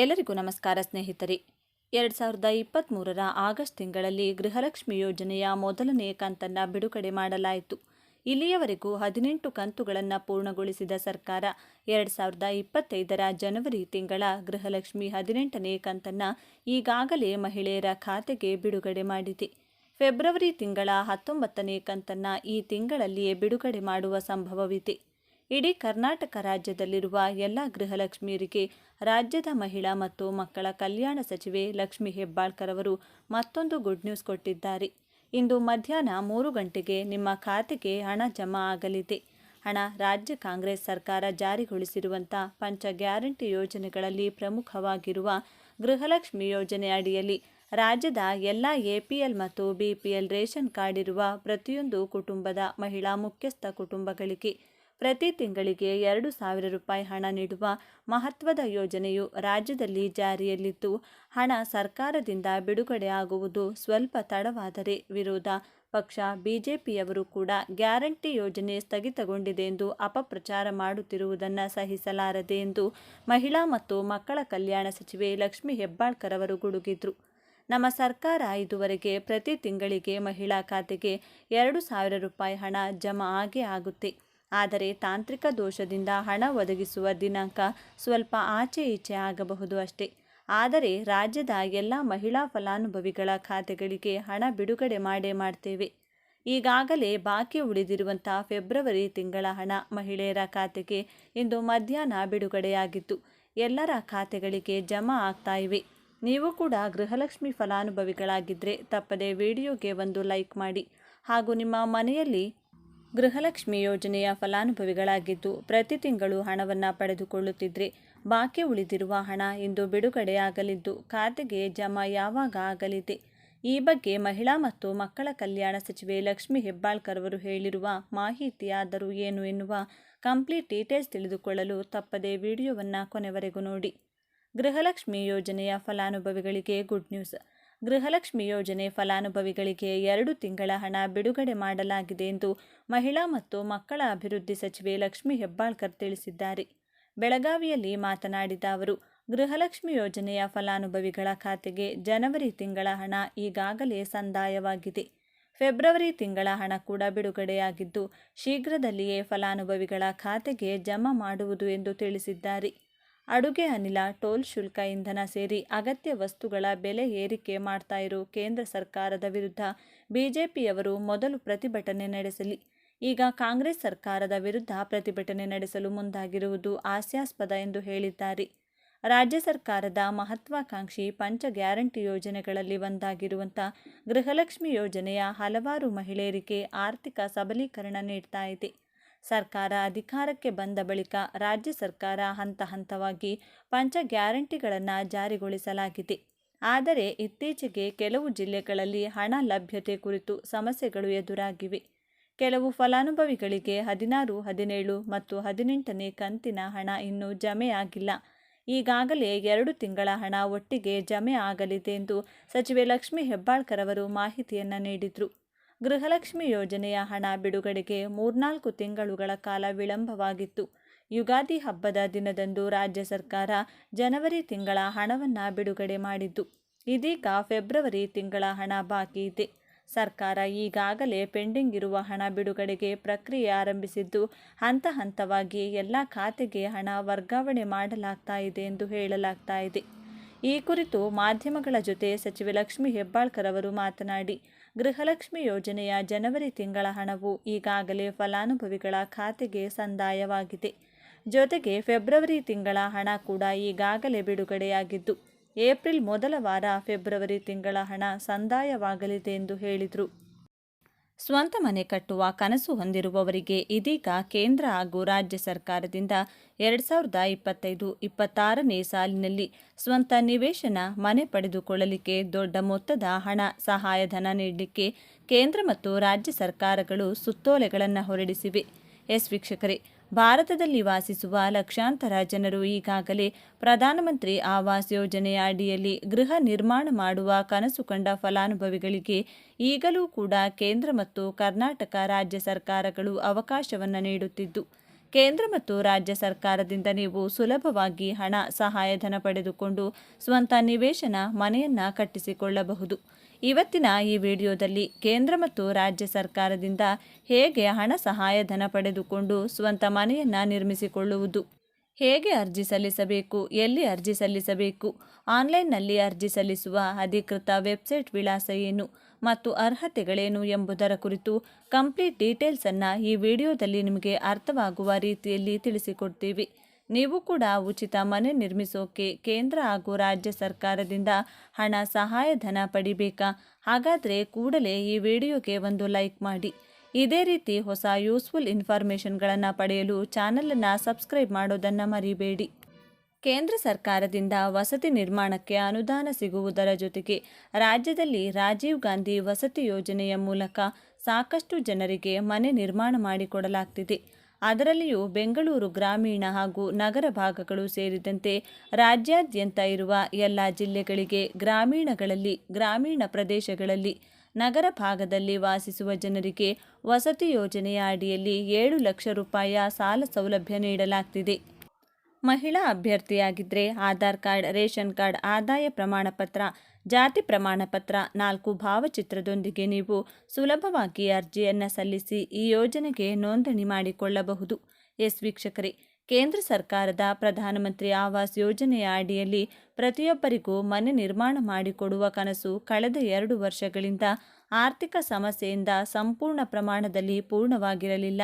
ಎಲ್ಲರಿಗೂ ನಮಸ್ಕಾರ ಸ್ನೇಹಿತರೆ. ಎರಡು ಸಾವಿರದ ಇಪ್ಪತ್ತ್ಮೂರರ ಆಗಸ್ಟ್ ತಿಂಗಳಲ್ಲಿ ಗೃಹಲಕ್ಷ್ಮಿ ಯೋಜನೆಯ ಮೊದಲನೇ ಕಂತನ್ನು ಬಿಡುಗಡೆ ಮಾಡಲಾಯಿತು. ಇಲ್ಲಿಯವರೆಗೂ ಹದಿನೆಂಟು ಕಂತುಗಳನ್ನು ಪೂರ್ಣಗೊಳಿಸಿದ ಸರ್ಕಾರ ಎರಡು ಸಾವಿರದ ಇಪ್ಪತ್ತೈದರ ಜನವರಿ ತಿಂಗಳ ಗೃಹಲಕ್ಷ್ಮಿ ಹದಿನೆಂಟನೇ ಕಂತನ್ನು ಈಗಾಗಲೇ ಮಹಿಳೆಯರ ಖಾತೆಗೆ ಬಿಡುಗಡೆ ಮಾಡಿದೆ. ಫೆಬ್ರವರಿ ತಿಂಗಳ ಹತ್ತೊಂಬತ್ತನೇ ಕಂತನ್ನು ಈ ತಿಂಗಳಲ್ಲಿಯೇ ಬಿಡುಗಡೆ ಮಾಡುವ ಸಂಭವವಿದೆ. ಇಡೀ ಕರ್ನಾಟಕ ರಾಜ್ಯದಲ್ಲಿರುವ ಎಲ್ಲ ಗೃಹಲಕ್ಷ್ಮಿಯರಿಗೆ ರಾಜ್ಯದ ಮಹಿಳಾ ಮತ್ತು ಮಕ್ಕಳ ಕಲ್ಯಾಣ ಸಚಿವೆ ಲಕ್ಷ್ಮಿ ಹೆಬ್ಬಾಳ್ಕರ್ ಅವರು ಮತ್ತೊಂದು ಗುಡ್ ನ್ಯೂಸ್ ಕೊಟ್ಟಿದ್ದಾರೆ. ಇಂದು ಮಧ್ಯಾಹ್ನ ಮೂರು ಗಂಟೆಗೆ ನಿಮ್ಮ ಖಾತೆಗೆ ಹಣ ಜಮಾ ಆಗಲಿದೆ. ಹಣ ರಾಜ್ಯ ಕಾಂಗ್ರೆಸ್ ಸರ್ಕಾರ ಜಾರಿಗೊಳಿಸಿರುವಂಥ ಪಂಚ ಗ್ಯಾರಂಟಿ ಯೋಜನೆಗಳಲ್ಲಿ ಪ್ರಮುಖವಾಗಿರುವ ಗೃಹಲಕ್ಷ್ಮಿ ಯೋಜನೆ ಅಡಿಯಲ್ಲಿ ರಾಜ್ಯದ ಎಲ್ಲ ಎಪಿಎಲ್ ಮತ್ತು ಬಿಪಿಎಲ್ ರೇಷನ್ ಕಾರ್ಡ್ ಇರುವ ಪ್ರತಿಯೊಂದು ಕುಟುಂಬದ ಮಹಿಳಾ ಮುಖ್ಯಸ್ಥ ಕುಟುಂಬಗಳಿಗೆ ಪ್ರತಿ ತಿಂಗಳಿಗೆ ಎರಡು ಸಾವಿರ ರೂಪಾಯಿ ಹಣ ನೀಡುವ ಮಹತ್ವದ ಯೋಜನೆಯು ರಾಜ್ಯದಲ್ಲಿ ಜಾರಿಯಲ್ಲಿದ್ದು, ಹಣ ಸರ್ಕಾರದಿಂದ ಬಿಡುಗಡೆ ಆಗುವುದು ಸ್ವಲ್ಪ ತಡವಾದರೆ ವಿರೋಧ ಪಕ್ಷ ಬಿಜೆಪಿಯವರು ಕೂಡ ಗ್ಯಾರಂಟಿ ಯೋಜನೆ ಸ್ಥಗಿತಗೊಂಡಿದೆ ಎಂದು ಅಪಪ್ರಚಾರ ಮಾಡುತ್ತಿರುವುದನ್ನು ಸಹಿಸಲಾರದೆ ಎಂದು ಮಹಿಳಾ ಮತ್ತು ಮಕ್ಕಳ ಕಲ್ಯಾಣ ಸಚಿವೆ ಲಕ್ಷ್ಮಿ ಹೆಬ್ಬಾಳ್ಕರ್ ಅವರು ಗುಡುಗಿದ್ರು. ನಮ್ಮ ಸರ್ಕಾರ ಇದುವರೆಗೆ ಪ್ರತಿ ತಿಂಗಳಿಗೆ ಮಹಿಳಾ ಖಾತೆಗೆ ಎರಡು ಸಾವಿರ ರೂಪಾಯಿ ಹಣ ಜಮಾ ಆಗೇ ಆಗುತ್ತೆ. ಆದರೆ ತಾಂತ್ರಿಕ ದೋಷದಿಂದ ಹಣ ಒದಗಿಸುವ ದಿನಾಂಕ ಸ್ವಲ್ಪ ಆಚೆ ಈಚೆ ಆಗಬಹುದು ಅಷ್ಟೇ. ಆದರೆ ರಾಜ್ಯದ ಎಲ್ಲ ಮಹಿಳಾ ಫಲಾನುಭವಿಗಳ ಖಾತೆಗಳಿಗೆ ಹಣ ಬಿಡುಗಡೆ ಮಾಡೇ ಮಾಡ್ತೇವೆ. ಈಗಾಗಲೇ ಬಾಕಿ ಉಳಿದಿರುವಂಥ ಫೆಬ್ರವರಿ ತಿಂಗಳ ಹಣ ಮಹಿಳೆಯರ ಖಾತೆಗೆ ಇಂದು ಮಧ್ಯಾಹ್ನ ಬಿಡುಗಡೆಯಾಗಿತ್ತು. ಎಲ್ಲರ ಖಾತೆಗಳಿಗೆ ಜಮಾ ಆಗ್ತಾ ಇವೆ. ನೀವು ಕೂಡ ಗೃಹಲಕ್ಷ್ಮಿ ಫಲಾನುಭವಿಗಳಾಗಿದ್ದರೆ ತಪ್ಪದೆ ವಿಡಿಯೋಗೆ ಒಂದು ಲೈಕ್ ಮಾಡಿ ಹಾಗೂ ನಿಮ್ಮ ಮನೆಯಲ್ಲಿ ಗೃಹಲಕ್ಷ್ಮಿ ಯೋಜನೆಯ ಫಲಾನುಭವಿಗಳಾಗಿದ್ದು ಪ್ರತಿ ತಿಂಗಳು ಹಣವನ್ನು ಪಡೆದುಕೊಳ್ಳುತ್ತಿದ್ರೆ ಬಾಕಿ ಉಳಿದಿರುವ ಹಣ ಇಂದು ಬಿಡುಗಡೆಯಾಗಲಿದ್ದು ಖಾತೆಗೆ ಜಮಾ ಯಾವಾಗ ಆಗಲಿದೆ? ಈ ಬಗ್ಗೆ ಮಹಿಳಾ ಮತ್ತು ಮಕ್ಕಳ ಕಲ್ಯಾಣ ಸಚಿವೆ ಲಕ್ಷ್ಮಿ ಹೆಬ್ಬಾಳ್ಕರ್ ಅವರು ಹೇಳಿರುವ ಮಾಹಿತಿಯಾದರೂ ಏನು ಎನ್ನುವ ಕಂಪ್ಲೀಟ್ ಡೀಟೇಲ್ಸ್ ತಿಳಿದುಕೊಳ್ಳಲು ತಪ್ಪದೆ ವಿಡಿಯೋವನ್ನು ಕೊನೆವರೆಗೂ ನೋಡಿ. ಗೃಹಲಕ್ಷ್ಮಿ ಯೋಜನೆಯ ಫಲಾನುಭವಿಗಳಿಗೆ ಗುಡ್ ನ್ಯೂಸ್. ಗೃಹಲಕ್ಷ್ಮಿ ಯೋಜನೆ ಫಲಾನುಭವಿಗಳಿಗೆ ಎರಡು ತಿಂಗಳ ಹಣ ಬಿಡುಗಡೆ ಮಾಡಲಾಗಿದೆ ಎಂದು ಮಹಿಳಾ ಮತ್ತು ಮಕ್ಕಳ ಅಭಿವೃದ್ಧಿ ಸಚಿವೆ ಲಕ್ಷ್ಮಿ ಹೆಬ್ಬಾಳ್ಕರ್ ತಿಳಿಸಿದ್ದಾರೆ. ಬೆಳಗಾವಿಯಲ್ಲಿ ಮಾತನಾಡಿದ ಅವರು, ಗೃಹಲಕ್ಷ್ಮಿ ಯೋಜನೆಯ ಫಲಾನುಭವಿಗಳ ಖಾತೆಗೆ ಜನವರಿ ತಿಂಗಳ ಹಣ ಈಗಾಗಲೇ ಸಂದಾಯವಾಗಿದೆ. ಫೆಬ್ರವರಿ ತಿಂಗಳ ಹಣ ಕೂಡ ಬಿಡುಗಡೆಯಾಗಿದ್ದು, ಶೀಘ್ರದಲ್ಲಿಯೇ ಫಲಾನುಭವಿಗಳ ಖಾತೆಗೆ ಜಮಾ ಮಾಡುವುದು ಎಂದು ತಿಳಿಸಿದ್ದಾರೆ. ಅಡುಗೆ ಅನಿಲ, ಟೋಲ್ ಶುಲ್ಕ, ಇಂಧನ ಸೇರಿ ಅಗತ್ಯ ವಸ್ತುಗಳ ಬೆಲೆ ಏರಿಕೆ ಮಾಡ್ತಾ ಇರೋ ಕೇಂದ್ರ ಸರ್ಕಾರದ ವಿರುದ್ಧ. ಬಿಜೆಪಿಯವರು ಮೊದಲು ಪ್ರತಿಭಟನೆ ನಡೆಸಲಿ. ಈಗ ಕಾಂಗ್ರೆಸ್ ಸರ್ಕಾರದ ವಿರುದ್ಧ ಪ್ರತಿಭಟನೆ ನಡೆಸಲು ಮುಂದಾಗಿರುವುದು ಹಾಸ್ಯಾಸ್ಪದ ಎಂದು ಹೇಳಿದ್ದಾರೆ. ರಾಜ್ಯ ಸರ್ಕಾರದ ಮಹತ್ವಾಕಾಂಕ್ಷಿ ಪಂಚ ಗ್ಯಾರಂಟಿ ಯೋಜನೆಗಳಲ್ಲಿ ಒಂದಾಗಿರುವಂಥ ಗೃಹಲಕ್ಷ್ಮಿ ಯೋಜನೆಯ ಹಲವಾರು ಮಹಿಳೆಯರಿಗೆ ಆರ್ಥಿಕ ಸಬಲೀಕರಣ ನೀಡ್ತಾ ಇದೆ. ಸರ್ಕಾರ ಅಧಿಕಾರಕ್ಕೆ ಬಂದ ಬಳಿಕ ರಾಜ್ಯ ಸರ್ಕಾರ ಹಂತ ಹಂತವಾಗಿ ಪಂಚ ಗ್ಯಾರಂಟಿಗಳನ್ನು ಜಾರಿಗೊಳಿಸಲಾಗಿದೆ. ಆದರೆ ಇತ್ತೀಚೆಗೆ ಕೆಲವು ಜಿಲ್ಲೆಗಳಲ್ಲಿ ಹಣ ಲಭ್ಯತೆ ಕುರಿತು ಸಮಸ್ಯೆಗಳು ಎದುರಾಗಿವೆ. ಕೆಲವು ಫಲಾನುಭವಿಗಳಿಗೆ ಹದಿನಾರು, ಹದಿನೇಳು ಮತ್ತು ಹದಿನೆಂಟನೇ ಕಂತಿನ ಹಣ ಇನ್ನೂ ಜಮೆಯಾಗಿಲ್ಲ. ಈಗಾಗಲೇ ಎರಡು ತಿಂಗಳ ಹಣ ಒಟ್ಟಿಗೆ ಜಮೆ ಆಗಲಿದೆ ಎಂದು ಸಚಿವೆ ಲಕ್ಷ್ಮಿ ಹೆಬ್ಬಾಳ್ಕರ್ ಅವರು ಮಾಹಿತಿಯನ್ನು ನೀಡಿದರು. ಗೃಹಲಕ್ಷ್ಮಿ ಯೋಜನೆಯ ಹಣ ಬಿಡುಗಡೆಗೆ ಮೂರ್ನಾಲ್ಕು ತಿಂಗಳುಗಳ ಕಾಲ ವಿಳಂಬವಾಗಿತ್ತು. ಯುಗಾದಿ ಹಬ್ಬದ ದಿನದಂದು ರಾಜ್ಯ ಸರ್ಕಾರ ಜನವರಿ ತಿಂಗಳ ಹಣವನ್ನು ಬಿಡುಗಡೆ ಮಾಡಿದ್ದು. ಇದೀಗ ಫೆಬ್ರವರಿ ತಿಂಗಳ ಹಣ ಬಾಕಿ ಇದೆ. ಸರ್ಕಾರ ಈಗಾಗಲೇ ಪೆಂಡಿಂಗ್ ಇರುವ ಹಣ ಬಿಡುಗಡೆಗೆ ಪ್ರಕ್ರಿಯೆ ಆರಂಭಿಸಿದ್ದು, ಹಂತ ಹಂತವಾಗಿ ಎಲ್ಲ ಖಾತೆಗೆ ಹಣ ವರ್ಗಾವಣೆ ಮಾಡಲಾಗ್ತಾ ಇದೆ ಎಂದು ಹೇಳಲಾಗ್ತಾ ಇದೆ. ಈ ಕುರಿತು ಮಾಧ್ಯಮಗಳ ಜೊತೆ ಸಚಿವೆ ಲಕ್ಷ್ಮಿ ಹೆಬ್ಬಾಳ್ಕರ್ ಅವರು ಮಾತನಾಡಿ, ಗೃಹಲಕ್ಷ್ಮಿ ಯೋಜನೆಯ ಜನವರಿ ತಿಂಗಳ ಹಣವು ಈಗಾಗಲೇ ಫಲಾನುಭವಿಗಳ ಖಾತೆಗೆ ಸಂದಾಯವಾಗಿದೆ. ಜೊತೆಗೆ ಫೆಬ್ರವರಿ ತಿಂಗಳ ಹಣ ಕೂಡ ಈಗಾಗಲೇ ಬಿಡುಗಡೆಯಾಗಿದ್ದು, ಏಪ್ರಿಲ್ ಮೊದಲ ವಾರ ಫೆಬ್ರವರಿ ತಿಂಗಳ ಹಣ ಸಂದಾಯವಾಗಲಿದೆ ಎಂದು ಹೇಳಿದರು. ಸ್ವಂತ ಮನೆ ಕಟ್ಟುವ ಕನಸು ಹೊಂದಿರುವವರಿಗೆ ಇದೀಗ ಕೇಂದ್ರ ಹಾಗೂ ರಾಜ್ಯ ಸರ್ಕಾರದಿಂದ ಎರಡು ಸಾವಿರದ ಇಪ್ಪತ್ತೈದು ಇಪ್ಪತ್ತಾರನೇ ಸಾಲಿನಲ್ಲಿ ಸ್ವಂತ ನಿವೇಶನ ಮನೆ ಪಡೆದುಕೊಳ್ಳಲಿಕ್ಕೆ ದೊಡ್ಡ ಮೊತ್ತದ ಹಣ ಸಹಾಯಧನ ನೀಡಲಿಕ್ಕೆ ಕೇಂದ್ರ ಮತ್ತು ರಾಜ್ಯ ಸರ್ಕಾರಗಳು ಸುತ್ತೋಲೆಗಳನ್ನು ಹೊರಡಿಸಿವೆ. ಎಸ್ ವೀಕ್ಷಕರೇ ಭಾರತದಲ್ಲಿ ವಾಸಿಸುವ ಲಕ್ಷಾಂತರ ಜನರು ಈಗಾಗಲೇ ಪ್ರಧಾನಮಂತ್ರಿ ಆವಾಸ್ ಯೋಜನೆಯ ಅಡಿಯಲ್ಲಿ ಗೃಹ ನಿರ್ಮಾಣ ಮಾಡುವ ಕನಸು ಕಂಡ ಫಲಾನುಭವಿಗಳಿಗೆ ಈಗಲೂ ಕೂಡ ಕೇಂದ್ರ ಮತ್ತು ಕರ್ನಾಟಕ ರಾಜ್ಯ ಸರ್ಕಾರಗಳು ಅವಕಾಶವನ್ನು ನೀಡುತ್ತಿದ್ದು. ಕೇಂದ್ರ ಮತ್ತು ರಾಜ್ಯ ಸರ್ಕಾರದಿಂದ ನೀವು ಸುಲಭವಾಗಿ ಹಣ ಸಹಾಯಧನ ಪಡೆದುಕೊಂಡು ಸ್ವಂತ ನಿವೇಶನ ಮನೆಯನ್ನ ಕಟ್ಟಿಸಿಕೊಳ್ಳಬಹುದು. ಇವತ್ತಿನ ಈ ವಿಡಿಯೋದಲ್ಲಿ ಕೇಂದ್ರ ಮತ್ತು ರಾಜ್ಯ ಸರ್ಕಾರದಿಂದ ಹೇಗೆ ಹಣ ಸಹಾಯಧನ ಪಡೆದುಕೊಂಡು ಸ್ವಂತ ಮನೆಯನ್ನ ನಿರ್ಮಿಸಿಕೊಳ್ಳುವುದು? ಹೇಗೆ ಅರ್ಜಿ ಸಲ್ಲಿಸಬೇಕು? ಎಲ್ಲಿ ಅರ್ಜಿ ಸಲ್ಲಿಸಬೇಕು? ಆನ್ಲೈನ್ನಲ್ಲಿ ಅರ್ಜಿ ಸಲ್ಲಿಸುವ ಅಧಿಕೃತ ವೆಬ್ಸೈಟ್ ವಿಳಾಸ ಏನು? ಮತ್ತು ಅರ್ಹತೆಗಳೇನು ಎಂಬುದರ ಕುರಿತು ಕಂಪ್ಲೀಟ್ ಡೀಟೇಲ್ಸನ್ನು ಈ ವಿಡಿಯೋದಲ್ಲಿ ನಿಮಗೆ ಅರ್ಥವಾಗುವ ರೀತಿಯಲ್ಲಿ ತಿಳಿಸಿಕೊಡ್ತೀವಿ. ನೀವು ಕೂಡ ಉಚಿತ ಮನೆ ನಿರ್ಮಿಸೋಕೆ ಕೇಂದ್ರ ಹಾಗೂ ರಾಜ್ಯ ಸರ್ಕಾರದಿಂದ ಹಣ ಸಹಾಯಧನ ಪಡಿಬೇಕಾ? ಹಾಗಾದರೆ ಕೂಡಲೇ ಈ ವಿಡಿಯೋಗೆ ಒಂದು ಲೈಕ್ ಮಾಡಿ. ಇದೇ ರೀತಿ ಹೊಸ ಯೂಸ್ಫುಲ್ ಇನ್ಫಾರ್ಮೇಷನ್ಗಳನ್ನು ಪಡೆಯಲು ಚಾನಲನ್ನು ಸಬ್ಸ್ಕ್ರೈಬ್ ಮಾಡೋದನ್ನು ಮರಿಬೇಡಿ. ಕೇಂದ್ರ ಸರ್ಕಾರದಿಂದ ವಸತಿ ನಿರ್ಮಾಣಕ್ಕೆ ಅನುದಾನ ಸಿಗುವುದರ ಜೊತೆಗೆ ರಾಜ್ಯದಲ್ಲಿ ರಾಜೀವ್ ಗಾಂಧಿ ವಸತಿ ಯೋಜನೆಯ ಮೂಲಕ ಸಾಕಷ್ಟು ಜನರಿಗೆ ಮನೆ ನಿರ್ಮಾಣ ಮಾಡಿಕೊಡಲಾಗ್ತಿದೆ. ಅದರಲ್ಲಿಯೂ ಬೆಂಗಳೂರು ಗ್ರಾಮೀಣ ಹಾಗೂ ನಗರ ಭಾಗಗಳು ಸೇರಿದಂತೆ ರಾಜ್ಯಾದ್ಯಂತ ಇರುವ ಎಲ್ಲ ಜಿಲ್ಲೆಗಳಿಗೆ ಗ್ರಾಮೀಣಗಳಲ್ಲಿ, ಗ್ರಾಮೀಣ ಪ್ರದೇಶಗಳಲ್ಲಿ ನಗರ ಭಾಗದಲ್ಲಿ ವಾಸಿಸುವ ಜನರಿಗೆ ವಸತಿ ಯೋಜನೆಯ ಅಡಿಯಲ್ಲಿ ಏಳು ಲಕ್ಷ ರೂಪಾಯಿಯ ಸಾಲ ಸೌಲಭ್ಯ ನೀಡಲಾಗ್ತಿದೆ. ಮಹಿಳಾ ಅಭ್ಯರ್ಥಿಯಾಗಿದ್ದರೆ ಆಧಾರ್ ಕಾರ್ಡ್, ರೇಷನ್ ಕಾರ್ಡ್, ಆದಾಯ ಪ್ರಮಾಣ ಪತ್ರ ಜಾತಿ ಪ್ರಮಾಣ ಪತ್ರ ನಾಲ್ಕು ಭಾವಚಿತ್ರದೊಂದಿಗೆ ನೀವು ಸುಲಭವಾಗಿ ಅರ್ಜಿಯನ್ನು ಸಲ್ಲಿಸಿ ಈ ಯೋಜನೆಗೆ ನೋಂದಣಿ ಮಾಡಿಕೊಳ್ಳಬಹುದು. ಎಸ್ ವೀಕ್ಷಕರೇ ಕೇಂದ್ರ ಸರ್ಕಾರದ ಪ್ರಧಾನಮಂತ್ರಿ ಆವಾಸ್ ಯೋಜನೆಯ ಅಡಿಯಲ್ಲಿ ಪ್ರತಿಯೊಬ್ಬರಿಗೂ ಮನೆ ನಿರ್ಮಾಣ ಮಾಡಿಕೊಡುವ ಕನಸು ಕಳೆದ ಎರಡು ವರ್ಷಗಳಿಂದ ಆರ್ಥಿಕ ಸಮಸ್ಯೆಯಿಂದ ಸಂಪೂರ್ಣ ಪ್ರಮಾಣದಲ್ಲಿ ಪೂರ್ಣವಾಗಿರಲಿಲ್ಲ.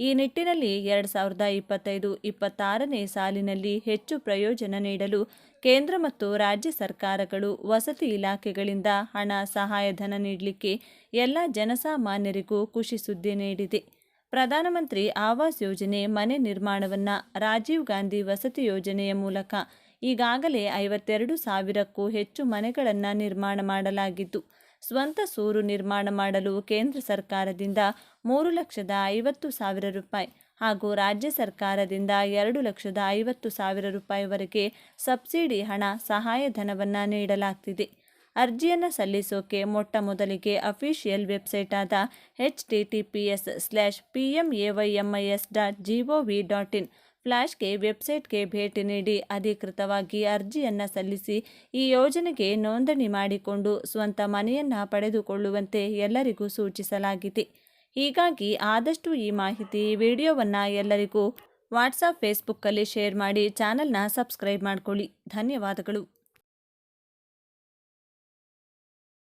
ಈ ನಿಟ್ಟಿನಲ್ಲಿ ಎರಡು ಸಾವಿರದ ಇಪ್ಪತ್ತೈದು ಇಪ್ಪತ್ತಾರನೇ ಸಾಲಿನಲ್ಲಿ ಹೆಚ್ಚು ಪ್ರಯೋಜನ ನೀಡಲು ಕೇಂದ್ರ ಮತ್ತು ರಾಜ್ಯ ಸರ್ಕಾರಗಳು ವಸತಿ ಇಲಾಖೆಗಳಿಂದ ಹಣ ಸಹಾಯಧನ ನೀಡಲಿಕ್ಕೆ ಎಲ್ಲ ಜನಸಾಮಾನ್ಯರಿಗೂ ಖುಷಿ ಸುದ್ದಿ ನೀಡಿದೆ. ಪ್ರಧಾನಮಂತ್ರಿ ಆವಾಸ್ ಯೋಜನೆ, ಮನೆ ನಿರ್ಮಾಣವನ್ನು, ರಾಜೀವ್ ಗಾಂಧಿ ವಸತಿ ಯೋಜನೆಯ ಮೂಲಕ ಈಗಾಗಲೇ ಐವತ್ತೆರಡು ಸಾವಿರಕ್ಕೂ ಹೆಚ್ಚು ಮನೆಗಳನ್ನು ನಿರ್ಮಾಣ ಮಾಡಲಾಗಿದ್ದು, ಸ್ವಂತ ಸೂರು ನಿರ್ಮಾಣ ಮಾಡಲು ಕೇಂದ್ರ ಸರ್ಕಾರದಿಂದ ಮೂರು ಲಕ್ಷದ ಐವತ್ತು ಸಾವಿರ ರೂಪಾಯಿ ಹಾಗೂ ರಾಜ್ಯ ಸರ್ಕಾರದಿಂದ ಎರಡು ಲಕ್ಷದ ಐವತ್ತು ಸಾವಿರ ರೂಪಾಯಿವರೆಗೆ ಸಬ್ಸಿಡಿ ಹಣ ಸಹಾಯಧನವನ್ನು ನೀಡಲಾಗ್ತಿದೆ. ಅರ್ಜಿಯನ್ನು ಸಲ್ಲಿಸೋಕೆ ಮೊಟ್ಟ ಮೊದಲಿಗೆ ಅಫಿಷಿಯಲ್ ವೆಬ್ಸೈಟ್ ಆದ H T T P S slash P M A Y M I S dot G O V dot in ಫ್ಲ್ಯಾಶ್ಗೆ ವೆಬ್ಸೈಟ್ಗೆ ಭೇಟಿ ನೀಡಿ ಅಧಿಕೃತವಾಗಿ ಅರ್ಜಿಯನ್ನು ಸಲ್ಲಿಸಿ ಈ ಯೋಜನೆಗೆ ನೋಂದಣಿ ಮಾಡಿಕೊಂಡು ಸ್ವಂತ ಮನೆಯನ್ನು ಪಡೆದುಕೊಳ್ಳುವಂತೆ ಎಲ್ಲರಿಗೂ ಸೂಚಿಸಲಾಗಿದೆ. ಹೀಗಾಗಿ ಆದಷ್ಟು ಈ ಮಾಹಿತಿ, ವಿಡಿಯೋವನ್ನು ಎಲ್ಲರಿಗೂ ವಾಟ್ಸಾಪ್, ಫೇಸ್ಬುಕ್ಕಲ್ಲಿ ಶೇರ್ ಮಾಡಿ ಚಾನಲ್ನ ಸಬ್ಸ್ಕ್ರೈಬ್ ಮಾಡಿಕೊಳ್ಳಿ. ಧನ್ಯವಾದಗಳು.